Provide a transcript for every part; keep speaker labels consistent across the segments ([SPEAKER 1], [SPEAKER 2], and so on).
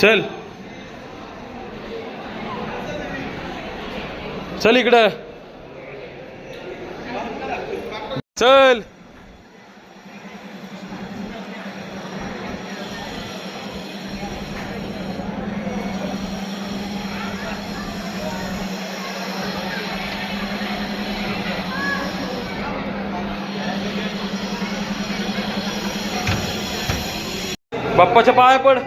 [SPEAKER 1] चल. चल इकडं. चल. बाप्पाच्या पाया पड.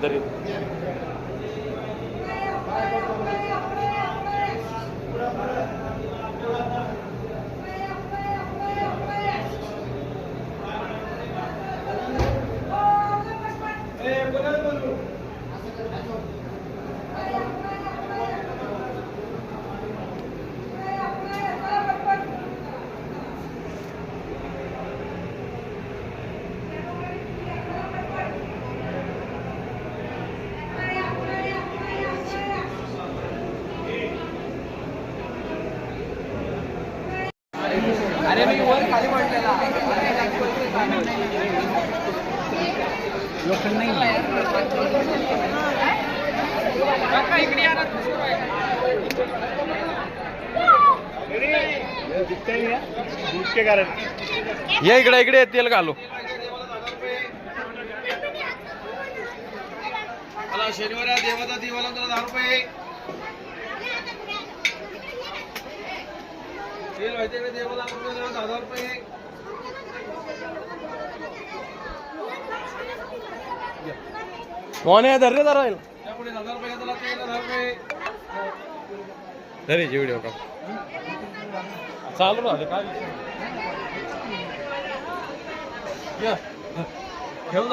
[SPEAKER 1] дарил.
[SPEAKER 2] अरे मी वर खाली पडलेला. लोखंड नाही. काका इकडे या ना.
[SPEAKER 1] या इकडे इकडे तेल घालू.
[SPEAKER 3] मला शनिवार देवाचा दिवाला तुला दहा रुपये तेल माहिती का देवाला रुपये जरा दहा दहा रुपये
[SPEAKER 1] कोण आहे धर रे
[SPEAKER 3] रुपये
[SPEAKER 1] धरे व्हिडिओ का चालू राहते काय
[SPEAKER 3] या. ठेव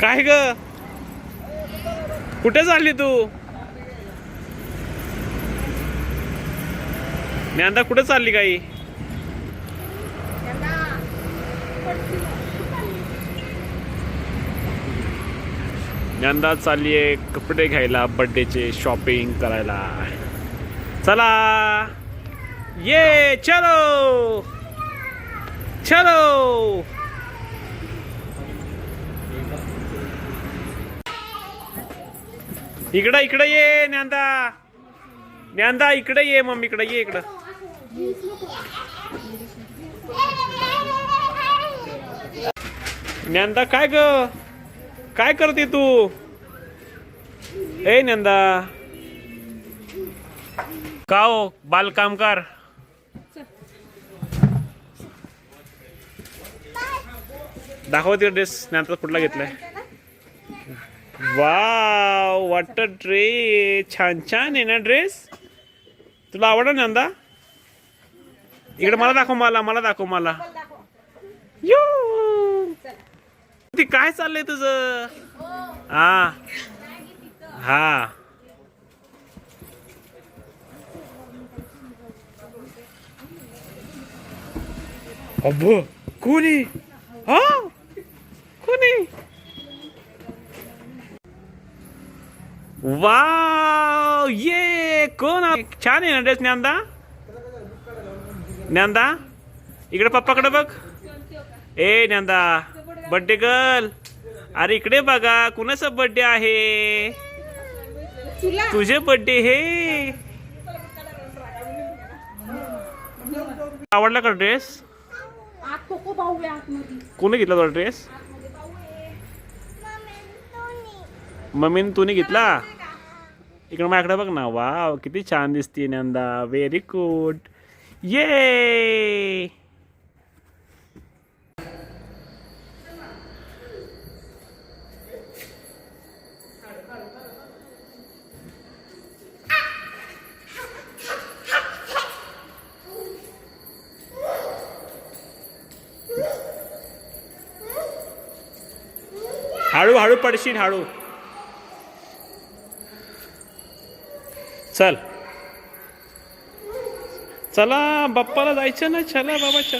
[SPEAKER 3] काय
[SPEAKER 1] ग? कुठे चालली तू? ज्ञानदा कुठे चालली काही यंदा चालली आहे कपडे घ्यायला बड्डेचे शॉपिंग करायला. चला. ये चलो. चलो. इकडं इकडं ये ज्ञानदा. ज्ञानदा इकडे ये मम्मी इकडे ये इकडं. ज्ञानदा काय ग? काय करते तू? ए नंदा. का हो? बालकामकार दाखवते ड्रेस नंतर कुठला घेतलाय? वाव वाट ड्रेस छान छान आहे ना ड्रेस तुला आवडला नंदा? इकडे मला दाखव मला मला दाखव मला यू ती काय चाललंय तुझं? हा. हा. अब्बो कोणी? हा? कोणी? वाव ये कोण छान आहे ना ड्रेस ज्ञानदा? ज्ञानदा इकडे पप्पाकडे बघ. ए ज्ञानदा. बर्थडे गर्ल अरे इकडे बघा कुणाचा बर्थडे आहे? तुझे बर्थडे हे? आवडला का ड्रेस कोणी घेतला तुझा ड्रेस मम्मीने तूने घेतला? इकडे माझ्याकडे बघ ना. वाव किती छान दिसते नंदा. व्हेरी गुड ये हळूहळू पडशील हळू चल. चला बाप्पाला जायचं ना? चला बाबा चल.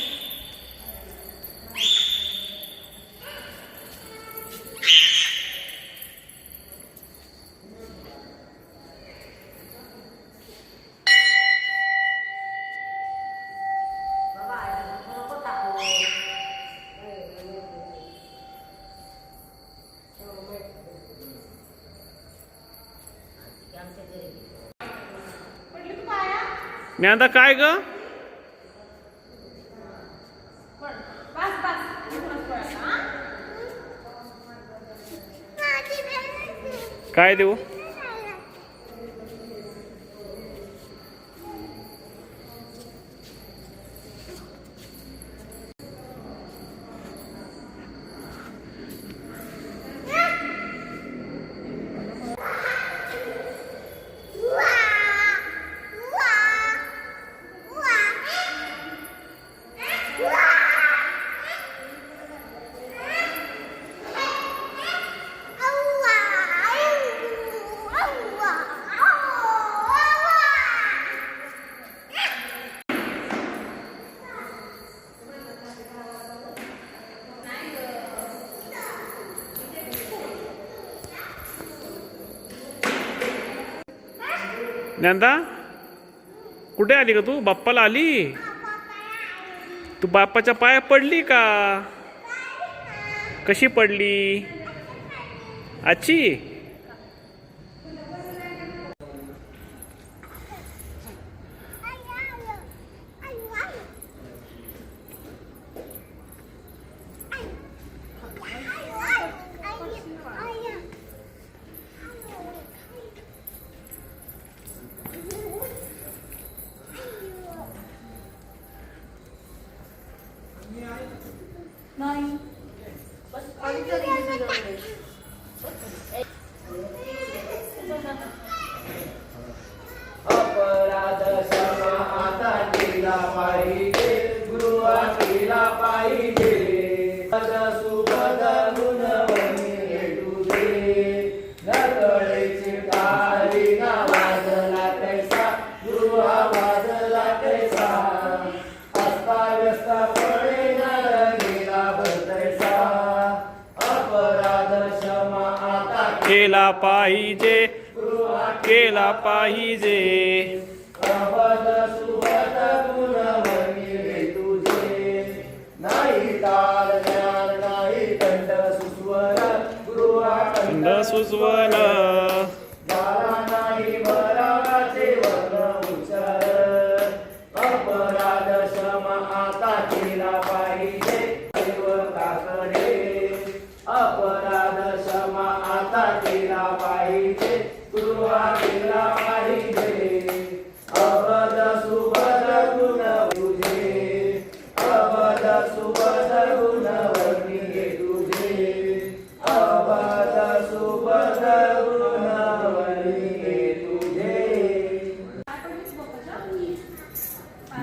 [SPEAKER 1] मी आता काय ग? काय देऊ? नंदा कुठे आली का तू? बाप्पाला आली? तू बाप्पाच्या पाया पडली का? कशी पडली? आची?
[SPEAKER 4] केला पाहिजे केला पाहिजे.
[SPEAKER 1] खंड
[SPEAKER 4] कंठ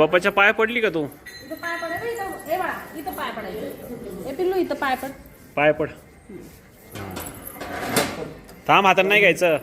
[SPEAKER 1] बाप्पाच्या पाया पडली का तू?
[SPEAKER 5] इथं पाय पडायचं इथं हे बाळा इथं पाय पडायचं हे पिल्लू इथं पाय पड.
[SPEAKER 1] पाय पड. थांब हातात नाही घ्यायचं.